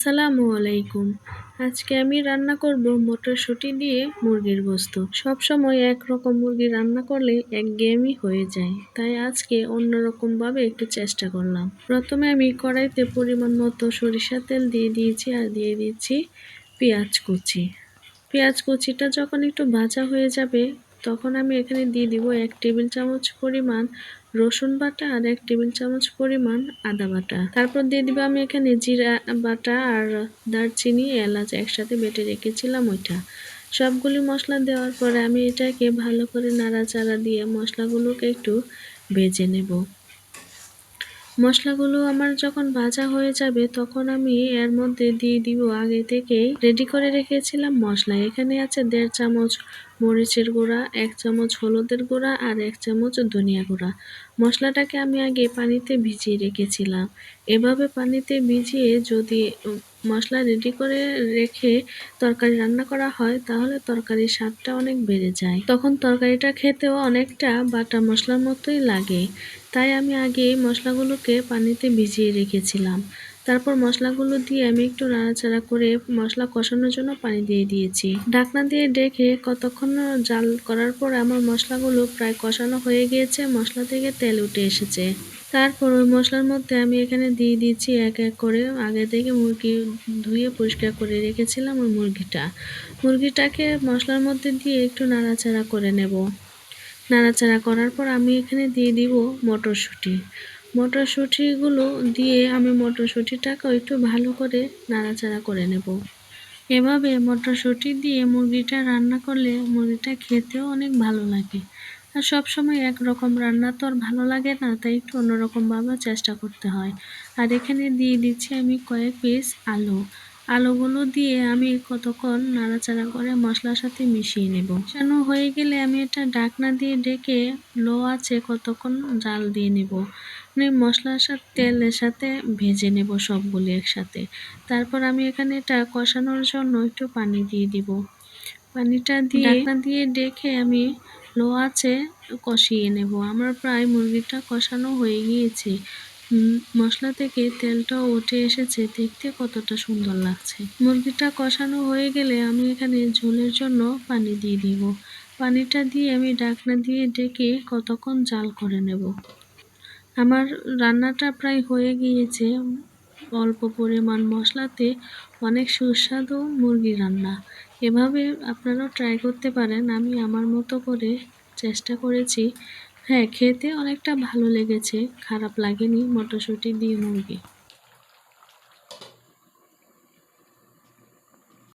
আসসালামু আলাইকুম। আজকে আমি রান্না করব মটরশুঁটি দিয়ে মুরগির গোস্ত। সবসময় একরকম মুরগি রান্না করলে একঘেয়েমি হয়ে যায়। তাই আজকে অন্যরকমভাবে একটু চেষ্টা করলাম। প্রথমে আমি কড়াইতে পরিমাণ মতো সরিষা তেল দিয়ে দিয়েছি আর দিয়ে দিচ্ছি পেঁয়াজ কুচি। পেঁয়াজ কুচিটা যখন একটু ভাজা হয়ে যাবে তখন আমি এখানে দিয়ে দিব এক টেবিল চামচ পরিমাণ রসুন বাটা আর এক টেবিল চামচ পরিমাণ আদা বাটা। তারপর দিয়ে দিব আমি এখানে জিরা বাটা আর দারচিনি, এলাচ একসাথে বেটে রেখেছিলাম ওইটা। সবগুলি মশলা দেওয়ার পরে আমি এটাকে ভালো করে নাড়াচাড়া দিয়ে মশলাগুলোকে একটু ভেজে নেব। মশলাগুলো আমার যখন ভাজা হয়ে যাবে, তখন আমি এর মধ্যে দিয়ে দিব আগে থেকেই রেডি করে রেখেছিলাম মশলা। এখানে আছে দেড় চামচ মরিচের গুঁড়া, এক চামচ হলুদের গুঁড়া আর এক চামচ ধনিয়া গুঁড়া। মশলাটাকে আমি আগে পানিতে ভিজিয়ে রেখেছিলাম। এভাবে পানিতে ভিজিয়ে যদি মশলা রেডি করে রেখে তরকারি রান্না করা হয়, তাহলে তরকারির স্বাদটা অনেক বেড়ে যায়। তখন তরকারিটা খেতেও অনেকটা বাটা মশলার মতোই লাগে। তাই আমি আগে মশলাগুলোকে পানিতে ভিজিয়ে রেখেছিলাম। তারপর মশলাগুলো দিয়ে আমি একটু নাড়াচাড়া করে মশলা কষানোর জন্য পানি দিয়ে দিয়েছি। ঢাকনা দিয়ে ডেকে কতক্ষণ জাল করার পর আমার মশলাগুলো প্রায় কষানো হয়ে গিয়েছে, মশলা থেকে তেল উঠে এসেছে। তারপর ওই মশলার মধ্যে আমি এখানে দিয়ে দিচ্ছি এক এক করে। আগে থেকে মুরগি ধুয়ে পরিষ্কার করে রেখেছিলাম ওই মুরগিটা। মুরগিটাকে মশলার মধ্যে দিয়ে একটু নাড়াচাড়া করে নেব। নাড়াচাড়া করার পর আমি এখানে দিয়ে দিব মটরশুঁটি। মটরশুঁটিগুলো দিয়ে আমি মটরশুঁটিটাকে একটু ভালো করে নাড়াচাড়া করে নেব। এভাবে মটরশুঁটি দিয়ে মুরগিটা রান্না করলে মুরগিটা খেতেও অনেক ভালো লাগে। আর সবসময় একরকম রান্না তো আর ভালো লাগে না তাই একটু অন্যরকমভাবে চেষ্টা করতে হয়। আর এখানে দিয়ে দিচ্ছি আমি কয়েক পিস আলু। আলুগুলো দিয়ে আমি কতক্ষণ নাড়াচাড়া করে মশলার সাথে মিশিয়ে নেব। মিশানো হয়ে গেলে আমি এটা ডাকনা দিয়ে ডেকে লো আছে কতক্ষণ জাল দিয়ে নেব। মানে মশলার সাথে তেলের সাথে ভেজে নেব সবগুলি একসাথে। তারপর আমি এখানে এটা কষানোর জন্য একটু পানি দিয়ে দিব। পানিটা দিয়ে ডাকনা দিয়ে ডেকে আমি লো আছে, কষিয়ে নেব। আমার প্রায় মুরগিটা কষানো হয়ে গিয়েছে। মশলা থেকে তেলটা উঠে এসেছে। দেখতে কতটা সুন্দর লাগছে। মুরগিটা কষানো হয়ে গেলে আমি এখানে ঝোলের জন্য পানি দিয়ে দিব। পানিটা দিয়ে আমি ডাকনা দিয়ে ডেকে কতক্ষণ জাল করে নেব। আমার রান্নাটা প্রায় হয়ে গিয়েছে। অল্প পরিমাণ মশলাতে অনেক সুস্বাদু মুরগি রান্না। এভাবে আপনারাও ট্রাই করতে পারেন। আমি আমার মতো করে চেষ্টা করেছি। হ্যাঁ খেতে অনেকটা ভালো লেগেছে। খারাপ লাগেনি। মটরশুঁটি দিয়ে মুরগি।